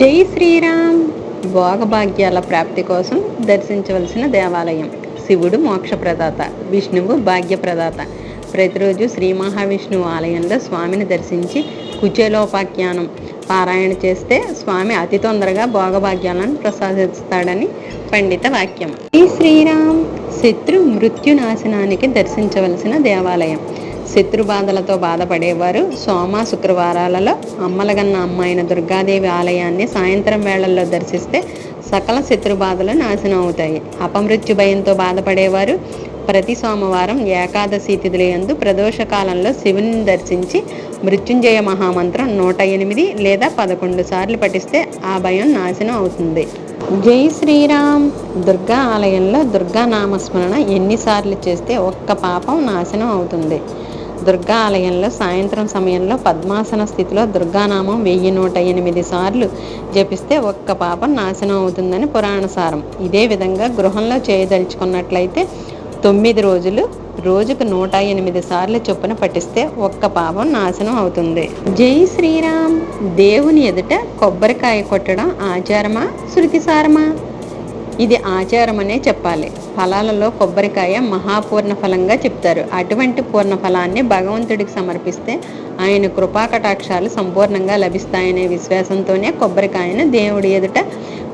జై శ్రీరామ్. భోగభాగ్యాల ప్రాప్తి కోసం దర్శించవలసిన దేవాలయం. శివుడు మోక్షప్రదాత విష్ణువు భాగ్యప్రదాత. ప్రతిరోజు శ్రీ మహావిష్ణువు ఆలయంలో స్వామిని దర్శించి కుచేలోపాఖ్యానం పారాయణ చేస్తే స్వామి అతి తొందరగా భోగభాగ్యాలను ప్రసాదిస్తాడని పండిత వాక్యం. జై శ్రీరామ్. శత్రు మృత్యునాశనానికి దర్శించవలసిన దేవాలయం. శత్రుబాధలతో బాధపడేవారు. సోమ శుక్రవారాలలో అమ్మలగన్న అమ్మాయిన దుర్గాదేవి ఆలయాన్ని సాయంత్రం వేళల్లో దర్శిస్తే సకల శత్రుబాధలు నాశనం అవుతాయి అపమృత్యు భయంతో బాధపడేవారు. ప్రతి సోమవారం ఏకాదశి తిథుల యందు ప్రదోష కాలంలో శివుని దర్శించి మృత్యుంజయ మహామంత్రం నూట ఎనిమిది లేదా పదకొండు సార్లు పఠిస్తే ఆ భయం నాశనం అవుతుంది. జై శ్రీరామ్! దుర్గా ఆలయంలో దుర్గా నామస్మరణ ఎన్నిసార్లు చేస్తే ఒక్క పాపం నాశనం అవుతుంది. దుర్గా ఆలయంలో సాయంత్రం సమయంలో పద్మాసన స్థితిలో దుర్గానామం వెయ్యి నూట ఎనిమిది సార్లు జపిస్తే ఒక్క పాపం నాశనం అవుతుందని పురాణ సారం. ఇదే విధంగా గృహంలో చేయదలుచుకున్నట్లయితే తొమ్మిది రోజులు రోజుకు నూట ఎనిమిది సార్లు చొప్పున పఠిస్తే ఒక్క పాపం నాశనం అవుతుంది. జై శ్రీరామ్. దేవుని ఎదుట కొబ్బరికాయ కొట్టడం ఆచారమా? శృతిసారమా? ఇది ఆచారం అనే చెప్పాలి. ఫలాలలో కొబ్బరికాయ మహాపూర్ణ ఫలంగా చెప్తారు. అటువంటి పూర్ణ ఫలాన్ని భగవంతుడికి సమర్పిస్తే ఆయన కృపాకటాక్షాలు సంపూర్ణంగా లభిస్తాయనే విశ్వాసంతోనే కొబ్బరికాయను దేవుడి ఎదుట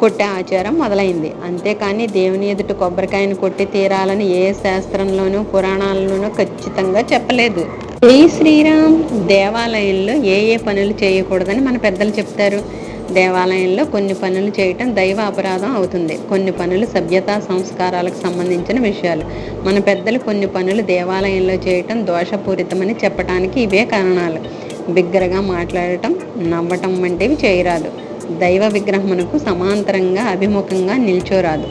కొట్టే ఆచారం మొదలైంది. అంతేకాని దేవుని ఎదుట కొబ్బరికాయను కొట్టి తీరాలని ఏ శాస్త్రంలోనూ పురాణాలలోనూ ఖచ్చితంగా చెప్పలేదు. జై శ్రీరామ్. దేవాలయంలో ఏ ఏ పనులు చేయకూడదని మన పెద్దలు చెప్తారు. దేవాలయంలో కొన్ని పనులు చేయటం దైవ అపరాధం అవుతుంది. కొన్ని పనులు సభ్యతా సంస్కారాలకు సంబంధించిన విషయాలు. మన పెద్దలు కొన్ని పనులు దేవాలయంలో చేయటం దోషపూరితమని చెప్పడానికి ఇవే కారణాలు. బిగ్గరగా మాట్లాడటం నవ్వటం వంటివి చేయరాదు. దైవ విగ్రహమునకు సమాంతరంగా అభిముఖంగా నిల్చోరాదు.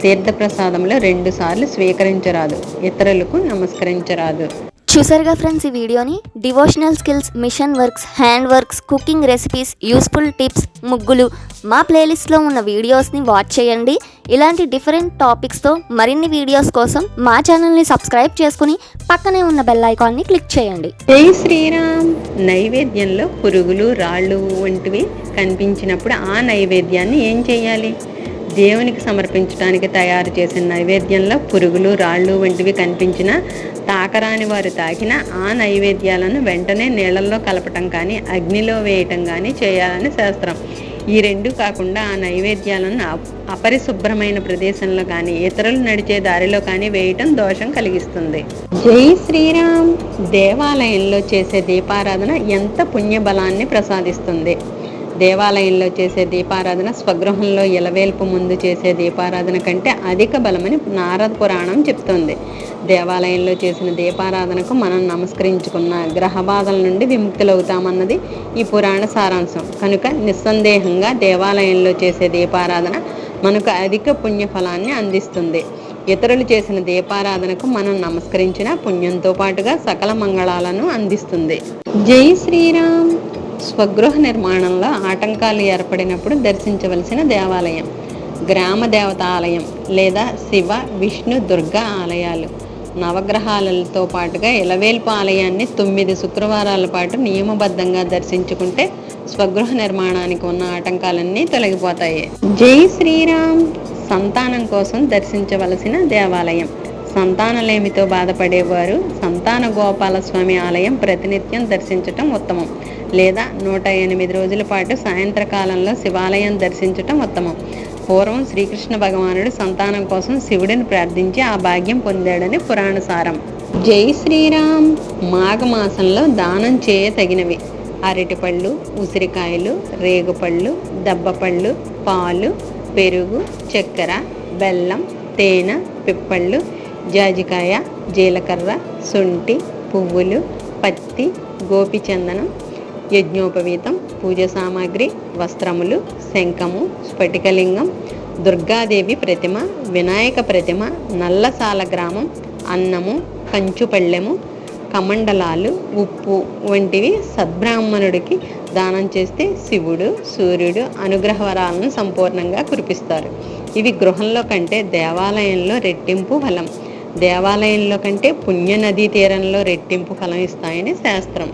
తీర్థప్రసాదంలో రెండుసార్లు స్వీకరించరాదు. ఇతరులకు నమస్కరించరాదు. చూసారుగా ఫ్రెండ్స్ ఈ వీడియోని? Devotional skills machine works hand works cooking recipes useful tips ముగ్గులు. మా ప్లేలిస్ట్లో ఉన్న వీడియోస్ని వాచ్ చేయండి. ఇలాంటి డిఫరెంట్ టాపిక్స్తో మరిన్ని వీడియోస్ కోసం మా ఛానల్ని సబ్స్క్రైబ్ చేసుకుని పక్కనే ఉన్న బెల్ ఐకాన్ని క్లిక్ చేయండి. జై శ్రీరామ్. నైవేద్యంలో పురుగులు రాళ్ళు వంటివి కనిపించినప్పుడు ఆ నైవేద్యాన్ని ఏం చేయాలి? దేవునికి సమర్పించడానికి తయారు చేసిన నైవేద్యంలో పురుగులు రాళ్ళు వంటివి కనిపించిన తాకరాని వారు తాకిన ఆ నైవేద్యాలను వెంటనే నీళ్ళల్లో కలపటం కానీ అగ్నిలో వేయటం కానీ చేయాలని శాస్త్రం. ఈ రెండు కాకుండా ఆ నైవేద్యాలను అప్- అపరిశుభ్రమైన ప్రదేశంలో కానీ ఇతరులు నడిచే దారిలో కానీ వేయటం దోషం కలిగిస్తుంది. జై శ్రీరామ్! దేవాలయంలో చేసే దీపారాధన ఎంత పుణ్యబలాన్ని ప్రసాదిస్తుంది. దేవాలయంలో చేసే దీపారాధన స్వగృహంలో ఇలవేల్పు ముందు చేసే దీపారాధన కంటే అధిక బలమని నారద పురాణం చెప్తోంది. దేవాలయంలో చేసిన దీపారాధనకు మనం నమస్కరించుకున్న గ్రహ బాధల నుండి విముక్తులవుతామన్నది ఈ పురాణ సారాంశం. కనుక నిస్సందేహంగా దేవాలయంలో చేసే దీపారాధన మనకు అధిక పుణ్య ఫలాన్ని అందిస్తుంది. ఇతరులు చేసిన దీపారాధనకు మనం నమస్కరించిన పుణ్యంతో పాటుగా సకల మంగళాలను అందిస్తుంది. జై శ్రీరామ్! స్వగృహ నిర్మాణంలో ఆటంకాలు ఏర్పడినప్పుడు దర్శించవలసిన దేవాలయం గ్రామ దేవత ఆలయం లేదా శివ విష్ణు దుర్గా ఆలయాలు. నవగ్రహాలతో పాటుగా ఇలవేల్పు ఆలయాన్ని తొమ్మిది శుక్రవారాల పాటు నియమబద్ధంగా దర్శించుకుంటే స్వగృహ నిర్మాణానికి ఉన్న ఆటంకాలన్నీ తొలగిపోతాయి. జై శ్రీరామ్! సంతానం కోసం దర్శించవలసిన దేవాలయం. సంతానలేమితో బాధపడేవారు సంతాన గోపాల స్వామి ఆలయం ప్రతినిత్యం దర్శించటం ఉత్తమం. లేదా నూట ఎనిమిది రోజుల పాటు సాయంత్రకాలంలో శివాలయం దర్శించటం ఉత్తమం. పూర్వం శ్రీకృష్ణ భగవానుడు సంతానం కోసం శివుడిని ప్రార్థించి ఆ భాగ్యం పొందాడని పురాణసారం జై శ్రీరామ్! మాఘమాసంలో దానం చేయ తగినవి. అరటిపళ్ళు ఉసిరికాయలు రేగుపళ్ళు దబ్బపళ్ళు పాలు పెరుగు చక్కెర బెల్లం తేనె పిప్పళ్ళు జాజికాయ జీలకర్ర శొంఠి పువ్వులు పత్తి గోపిచందనం యజ్ఞోపవీతం పూజ సామాగ్రి వస్త్రములు శంఖము స్ఫటికలింగం దుర్గాదేవి ప్రతిమ వినాయక ప్రతిమ నల్లసాల గ్రామం అన్నము కంచుపళ్ళెము కమండలాలు ఉప్పు వంటివి సద్బ్రాహ్మణుడికి దానం చేస్తే శివుడు సూర్యుడు అనుగ్రహ వరాలను సంపూర్ణంగా కురిపిస్తారు. ఇవి గృహంలో కంటే దేవాలయంలో రెట్టింపు ఫలం. దేవాలయంలో కంటే పుణ్య నదీ తీరంలో రెట్టింపు ఫలం ఇస్తాయని శాస్త్రం.